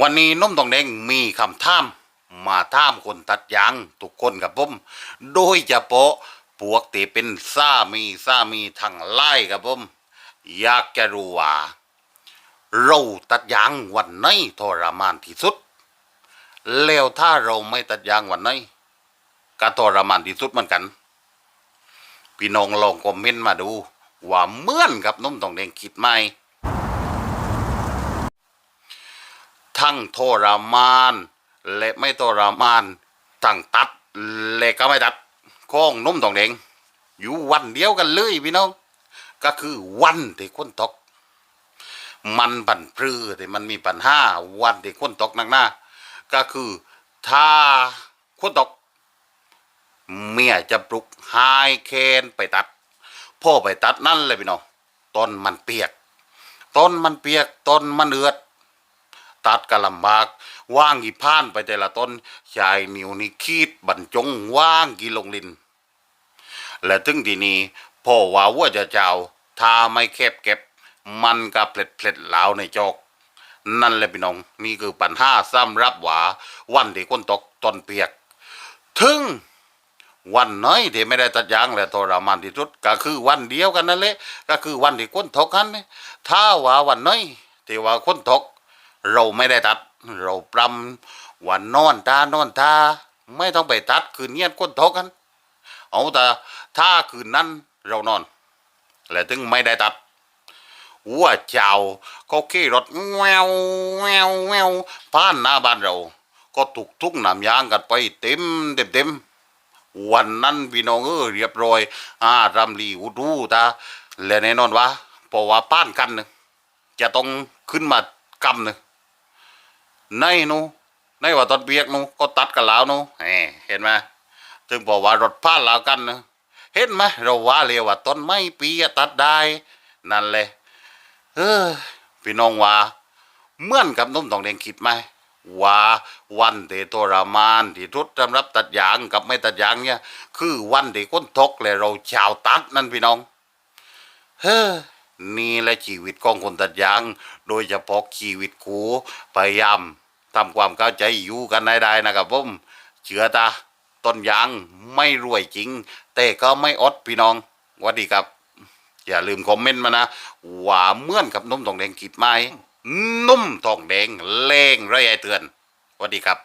วันนี้นุ่มตองแดงมีคำถามมาถามคนตัดยางทุกคนกับผม โดยเฉพาะพวกที่เป็นสามีสามีทางไล่กับผม อยากจะรู้ว่าเราตัดยางวันไหนทรมานที่สุด แล้วถ้าเราไม่ตัดยางวันไหนก็ทรมานที่สุดเหมือนกัน พี่น้องลองคอมเมนต์มาดู ว่าเหมือนกับนุ่มตองแดงคิดไหม ทั้งทรมาน และไม่ทรมานทั้งตัดและก็ไม่ตัดข้องนุ่มทองแดงอยู่วันเดียวกันเลยพี่น้อง ก็คือวันที่คนตก มันบันพรือที่มันมีปัญหาวันที่คนตกหนักหน้าก็คือถ้าคนตก เมียจะปลุกไฮเคนไปตัด พ่อไปตัดนั่นเลยพี่น้องต้นมันเปียกต้นมันเปียกต้นมันเอือด ตัดกะลำบากว่างกี่ผ่านไปแต่ละต้นชายนิ้วนี่คีดบรรจงว่างกี่ลงลิน และถึงทีนี้พ่อว่าว่าจะเจ้าถ้าไม่แคบเก็บ มันก็เพล็ดเพล็ดเหลาวในจอก นั่นแหละพี่น้องนี่คือปัญหาซ้ำรับหวาวันที่คนตกต้นเปียก ถึงวันน้อยที่ไม่ได้ตัดยางและทรมานที่สุดก็คือวันเดียวกันนั่นแหละก็คือวันที่คนทกกันนี่ถ้าว่าวันน้อยที่ว่าคนทก เราไม่ได้ตัด เราปรำวันนอนตานอนตาไม่ต้องไปตัดคืนเงียนคนทกกันเอาแต่ถ้าคืนนั้นเรานอน และถึงไม่ได้ตัดวัวเจ้าเขาขี่รถแววแววแววผ่านหน้าบ้านเรา ก็ถูกทุกน้ำยางกันไปเต็มเต็มเต็มวันนั้นพี่น้องเออเรียบร้อยอ่ารำลีอุดูตาและแน่นอนว่าเพราะว่าป้านกันนึงจะต้องขึ้นมากำนึง ในนูในว่าตอนเปียกนูก็ตัดกันแล้วนูแหมเห็นไหมถึงบอกว่ารถพานแล้วกันนะเห็นไหมเราว่าเรียกว่าต้นไม้ปีตัดได้ นั่นเลยเออพี่น้องว่าเหมือนกับนุ่มทองแดงคิดไหมว่าวันที่ทรมานที่ทุดสำหรับตัดยางกับไม่ตัดยางเนี่ย คือวันที่คนทกและเราชาวตัดนั่นพี่น้อง เฮ้อ นี่แหละชีวิตของคนตัดยาง โดยเฉพาะชีวิตกูพยายามทำความเข้าใจอยู่กันให้ได้นะครับผมเชื่อตาต้นยางไม่รวยจริง แต่ก็ไม่อดพี่น้องหวัสดีครับ อย่าลืมคอมเมนต์มานะว่าเมื่อนกับนุ่มทองแดงคิดไหมนุ่มทองแดงเล่งระยายเตือนสวัสดีครับ